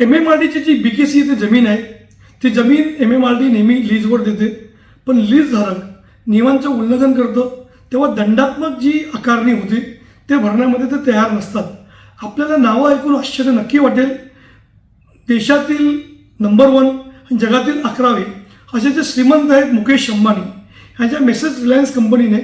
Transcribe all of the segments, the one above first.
M M R डीची G B K C येथे जमीन आहे. ती जमीन एम एम आर डी नेहमी लीजवर देते. पण लीजधारक नियमांचं उल्लंघन करतं तेव्हा दंडात्मक जी आकारणी होती ते भरण्यामध्ये ते तयार नसतात. आपल्याला नावं ऐकून आश्चर्य नक्की वाटेल. देशातील नंबर वन आणि जगातील अकरावे असे जे श्रीमंत आहेत मुकेश अंबानी ह्याच्या मेसेज रिलायन्स कंपनीने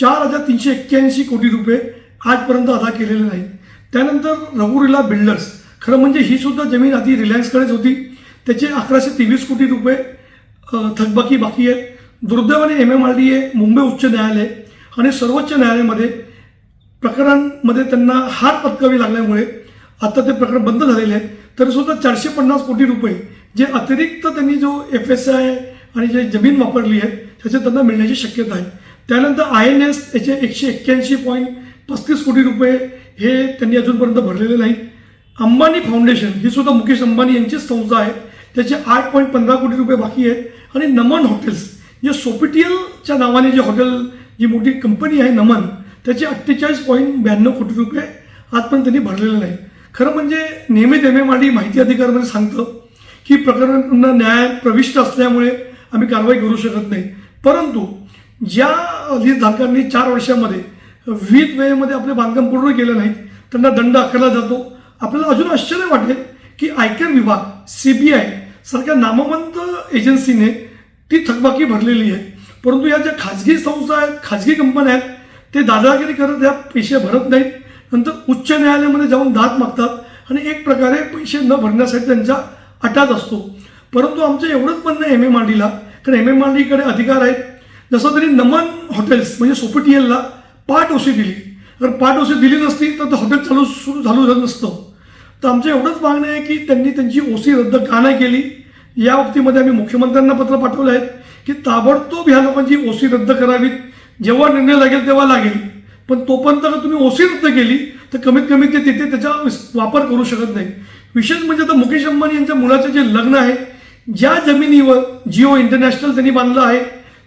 चार हजार तीनशे एक्क्याऐंशी कोटी रुपये आजपर्यंत अदा केलेले नाहीत. त्यानंतर रघुरीला बिल्डर्स खरं म्हणजे ही सुद्धा जमीन आधी रिलायन्सकडेच होती. त्याचे अकराशे तेवीस कोटी रुपये थकबाकी बाकी आहेत. दुर्दैवाने M M R D A Mumbai उच्च न्यायालय आणि सर्वोच्च न्यायालयामध्ये प्रकरणांमध्ये त्यांना हार पत्कावी लागल्यामुळे आता ते प्रकरण बंद झालेले आहे तरी सुद्धा चारशे पन्नास कोटी रुपये जे अतिरिक्त त्यांनी जो एफ एस आय आणि जे जमीन वापरली आहे त्याचे त्यांना मिळण्याची शक्यता आहे. त्यानंतर आय एन एस याचे एकशे एक्क्याऐंशी पॉईंट पस्तीस कोटी रुपये हे त्यांनी अजूनपर्यंत भरलेले नाहीत. अंबानी फाउंडेशन ही सुद्धा मुकेश अंबानी यांचीच संस्था आहे. त्याचे आठ पॉईंट पंधरा कोटी रुपये बाकी आहेत. आणि नमन हॉटेल्स जे सोपिटियलच्या नावाने जे हॉटेल जी मोठी कंपनी आहे नमन त्याचे अठ्ठेचाळीस पॉईंट ब्याण्णव कोटी रुपये आजपर्यंत त्यांनी भरलेले नाही खरं म्हणजे नेहमी एम माझी माहिती अधिकारमध्ये सांगतं की प्रकरणांना न्याय प्रविष्ट असल्यामुळे आम्ही कारवाई करू शकत नाही. परंतु ज्या लीज धारकांनी चार वर्षामध्ये विविध वेळेमध्ये आपले बांधकाम पूर्ण केलं नाहीत त्यांना दंड आकारला जातो. आपल्याला अजून आश्चर्य वाटेल की आयकर विभाग सी बी आय सारख्या नामवंत एजन्सीने ती थकबाकी भरलेली आहे. परंतु या ज्या खाजगी संस्था आहेत खाजगी कंपन्या आहेत ते दादागिरी करत या पैसे भरत नाहीत. नंतर उच्च न्यायालयामध्ये जाऊन दाद मागतात आणि एक प्रकारे पैसे न भरण्यासाठी त्यांचा अटाच असतो. परंतु आमचं एवढंच म्हणणं आहे एम एम आर डीला कारण एम एम आर डीकडे अधिकार आहेत. जसं तरी नमन हॉटेल्स म्हणजे सोपटीएलला पाठ ओशी दिली. जर पाठ ओशी दिली नसती तर हॉटेल चालू सुरू झालं नसतं. तर आमचं एवढंच मागणं आहे की त्यांनी त्यांची ओसी रद्द का नाही केली? या बाबतीमध्ये आम्ही मुख्यमंत्र्यांना पत्र पाठवलं आहे की ताबडतोब ह्या लोकांची ओसी रद्द करावीत. जेव्हा निर्णय लागेल तेव्हा लागेल. पण तोपर्यंत जर तुम्ही ओसी रद्द केली तर कमीत कमी ते तिथे त्याचा वापर करू शकत नाही. विशेष म्हणजे आता मुकेश अंबानी यांच्या मुलाचं जे लग्न आहे ज्या जमिनीवर जिओ इंटरनॅशनल त्यांनी बांधलं आहे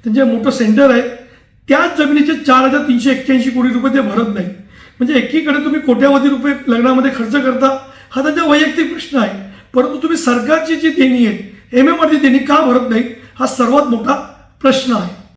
त्यांचे मोठं सेंटर आहे त्याच जमिनीचे चार हजार तीनशे एक्क्याऐंशी कोटी रुपये ते भरत नाही. म्हणजे एकीकडे तुम्ही कोट्यावधी रुपये लग्नामध्ये खर्च करता हा त्यांचा वैयक्तिक प्रश्न आहे. परंतु तुम्ही सरकारची जी देणी आहे एम एमआरची देणी का भरत नाही हा सर्वात मोठा प्रश्न आहे.